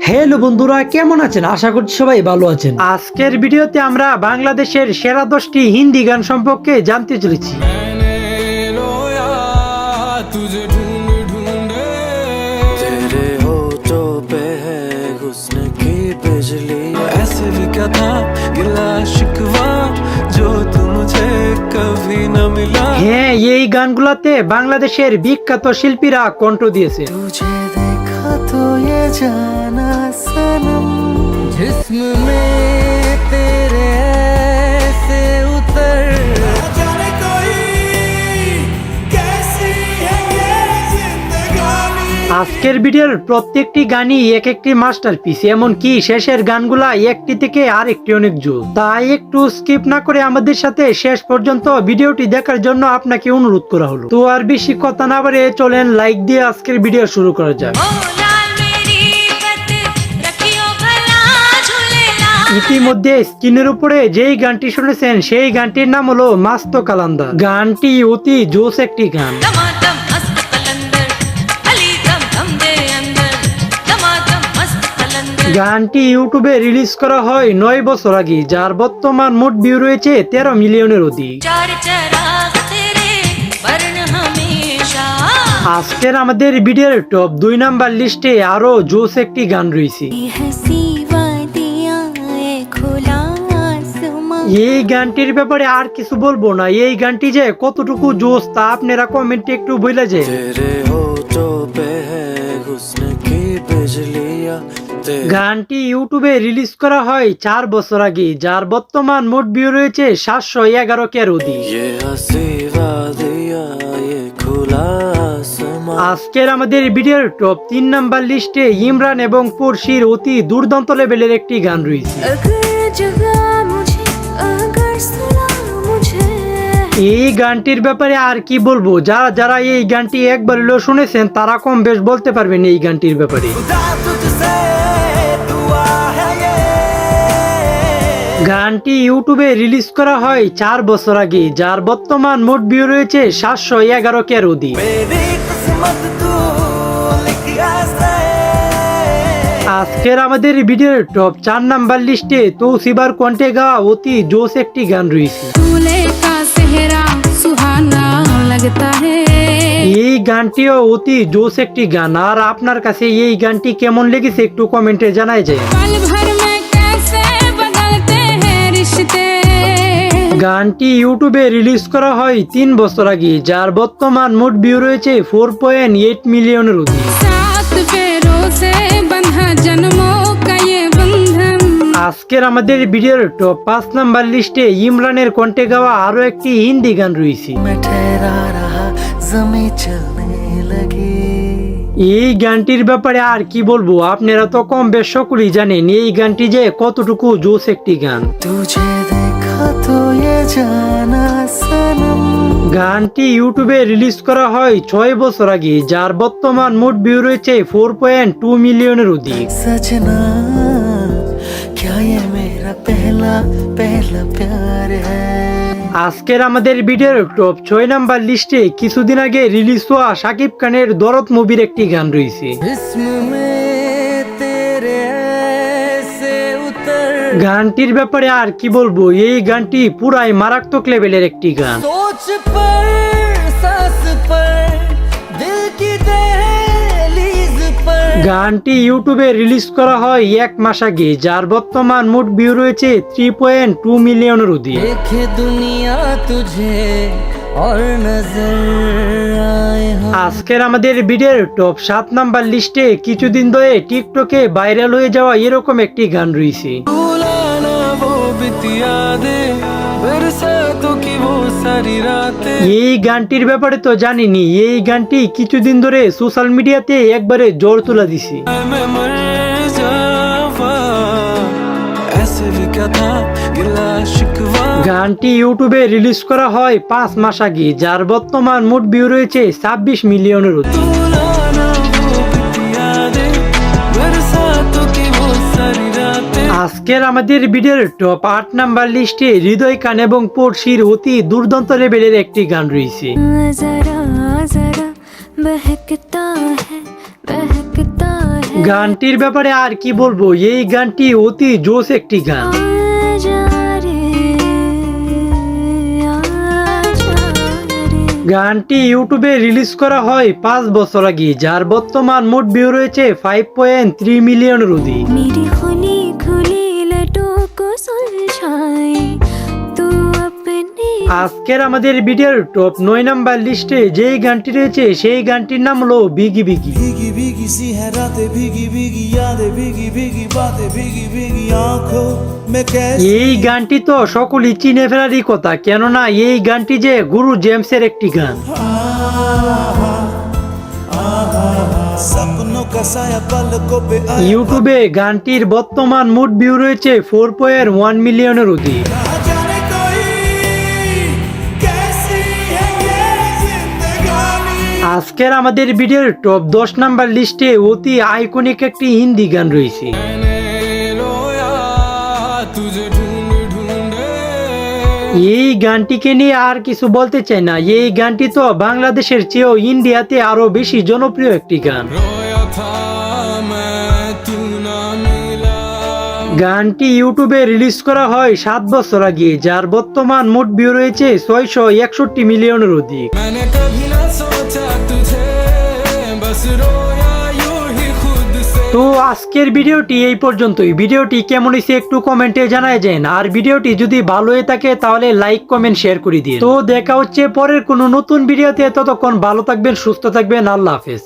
Hello বন্ধুরা কেমন আছেন? আশা করছি সবাই ভালো আছেন। আজকের ভিডিওতে আমরা বাংলাদেশের সেরা দশটি হিন্দি গান সম্পর্কে জানতে চলেছি। হ্যাঁ এই গানগুলাতে বাংলাদেশের বিখ্যাত শিল্পীরা কণ্ঠ দিয়েছে। जाना सनम जिस्म में तेरे ऐसे उतर जाने कोई कैसी है ये जिंदगानी আজকের ভিডিওর প্রত্যেকটি গানই এক একটি মাস্টারপিস এমনকি শেষের গানগুলা একটি থেকে আরেকটি অনেক জোর তাই একটু স্কিপ না করে আমাদের সাথে শেষ পর্যন্ত ভিডিওটি দেখার জন্য আপনাকে অনুরোধ করা হলো তো আর বেশি কথা না বাড়ে চলেন লাইক দিয়ে আজকের ভিডিও শুরু করা যাক ইতিমধ্যে স্ক্রিনের উপরে যেই গানটি শুনেছেন সেই গানটির নাম হলো মাস্ত কালান্দা গানটি অতি জোস একটি গান। গানটি ইউটিউবে রিলিজ করা হয় নয় বছর আগে যার বর্তমান মোট ভিউ রয়েছে তেরো মিলিয়নের অধিক। আজকের আমাদের ভিডিওর টপ দুই নাম্বার লিস্টে আরও জোস একটি গান রয়েছে। এই গানটির ব্যাপারে আর কিছু বলব না। এই গানটি যে কতটুকু জোস তা আপনারা কমেন্টে একটু বলে যে। গানটি ইউটিউবে রিলিজ করা হয় চার বছর আগে যার বর্তমান মোট ভিউ রয়েছে সাতশো এগারো কেরোদি আজকের আমাদের ভিডিওর টপ তিন নাম্বার লিস্টে ইমরান এবং পড়শির অতি দুর্দান্ত লেভেলের একটি গান রয়েছে। এই গানটির ব্যাপারে আর কি বলব? যারা যারা এই গানটি একবার হলেও শুনেছেন, তারা কম বেশ বলতে পারবেন এই গানটির ব্যাপারে। গানটি ইউটিউবে রিলিজ করা হয় চার বছর আগে, যার বর্তমান মোট ভিউ রয়েছে সাতশো এগারো কেরোদি আজকের আমাদের ভিডিওর টপ চার নাম্বার লিস্টে তৌসিবার কণ্ঠে গাওয়া অতি জোশ একটি গান রয়েছে। চেহারা সুহানা লাগতা হে। এই গানটিও অতি জোস একটি গান। আর আপনার কাছে এই গানটি কেমন লেগেছে একটু কমেন্টে জানাই যায়। গানটি ইউটিউবে রিলিজ করা হয় তিন বছর আগে যার বর্তমান মোট ভিউ রয়েছে ফোর পয়েন্ট এইট মিলিয়নের অধিক। আজকের আমাদের ভিডিওর টপ পাঁচ নাম্বার লিস্টে ইমরানের কণ্ঠে গাওয়া আরও একটি হিন্দি গান রয়েছে। এই গানটির ব্যাপারে আর কি বলব আপনারা তো কম বেশ সকলেই জানেন এই গানটি যে কতটুকু জোস একটি গান। গানটি ইউটিউবে রিলিজ করা হয় ছয় বছর আগে যার বর্তমান মোট ভিউ রয়েছে ফোর পয়েন্ট টু মিলিয়নের অধিক। ये मेरा पहला पहला प्यार है আজকের আমাদের ভিডিওর টপ ছয় নাম্বার লিস্টে কিছুদিন আগে রিলিজ হওয়া শাকিব খানের দরদ মুভির একটি গান রয়েছে जिस्म में तेरे ऐसे उतर গানটির ব্যাপারে আর কি বলবো এই গানটি পুরাই মারাত্মক লেভেলের একটি গান গানটি ইউটিউবে রিলিজ করা হয় এক মাস আগে যার বর্তমান মোট ভিউ রয়েছে থ্রি পয়েন্ট টু মিলিয়নের অধিক। আজকের আমাদের ভিডিওর টপ সাত নাম্বার লিস্টে কিছুদিন ধরে টিকটকে ভাইরাল হয়ে যাওয়া এরকম একটি গান রয়েছে। এই গানটির ব্যাপারে তো জানিনি এই গানটি কিছুদিন ধরে সোশ্যাল মিডিয়াতে একবারে জোর তোলা দিছি। গানটি ইউটিউবে রিলিজ করা হয় পাঁচ মাস আগে যার বর্তমান মোট ভিউ রয়েছে ছাব্বিশ মিলিয়নের অধিক। আজকের আমাদের ভিডিওর টপ আট নাম্বার লিস্টে হৃদয় কান এবং পড়শির অতি দুর্দান্ত লেভেলের একটি গান রয়েছে। গানটির ব্যাপারে আর কি বলব? এই গানটি অতি জোশ একটি গান। গানটি ইউটিউবে রিলিজ করা হয় পাঁচ বছর আগে যার বর্তমান মোট ভিউ রয়েছে ফাইভ পয়েন্ট থ্রি মিলিয়ন রুদি। আজকের আমাদের ভিডিওর টপ নয় নাম্বার লিস্টে যেই গানটি রয়েছে সেই গানটির নাম হলো বিগি বিগি भीगी भीगी सी है रातें भीगी भीगी यादें भीगी भीगी बातें भीगी भीगी आंखों में कैसे এই গানটি তো সকলই চিনে ফেলারই কথা কেননা এই গানটি যে গুরু জেমসের একটি গান सपनों का साया पलकों पे आया ইউটিউবে গানটির বর্তমান মোট ভিউ রয়েছে ফোর পয়েন্ট ওয়ান মিলিয়নের অধিক আজকের আমাদের ভিডিওর টপ দশ নাম্বার লিস্টে অতি আইকনিক একটি হিন্দি গান রয়েছে। এই গানটিকে নিয়ে আর কিছু বলতে চাই না। এই গানটি তো বাংলাদেশের চেয়েও ইন্ডিয়াতে আরও বেশি জনপ্রিয় একটি গান। গানটি ইউটিউবে রিলিজ করা হয় সাত বছর আগে, যার বর্তমান মোট ভিউ রয়েছে ছয়শো একষট্টি মিলিয়নের অধিক। তো আজকের ভিডিওটি এই পর্যন্তই। ভিডিওটি কেমন হয়েছে একটু কমেন্টে জানায় যেন। আর ভিডিওটি যদি ভালো হয়ে থাকে তাহলে লাইক, কমেন্ট, শেয়ার করে দিন। তো দেখা হচ্ছে পরের কোনো নতুন ভিডিওতে। ততক্ষণ ভালো থাকবেন, সুস্থ থাকবেন। আল্লাহ হাফেজ।